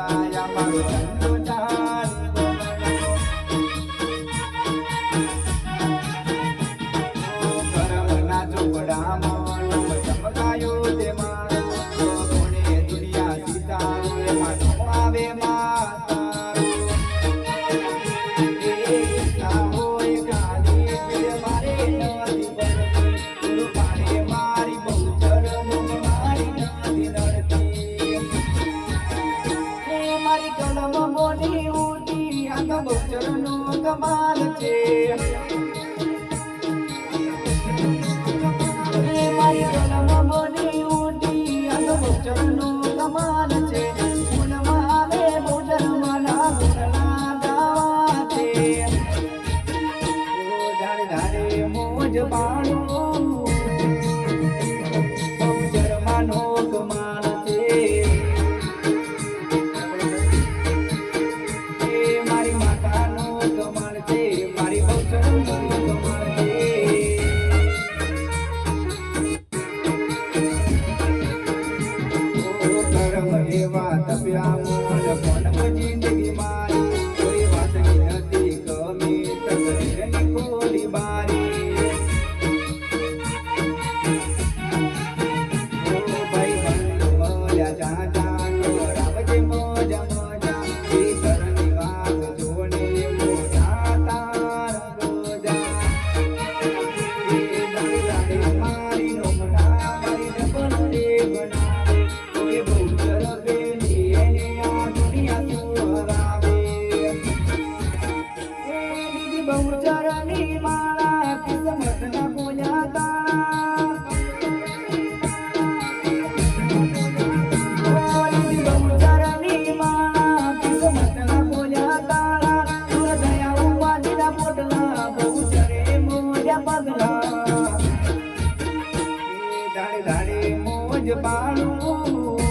જાય મારો સંતોષાન કર્મના ચોપડામાં કમાલ છે મારી જન્મ મોડી ઊંડી અનુભવ ચરનું કમાલ છે. મનમાં આવે બોડર છે. ધારે બાળું.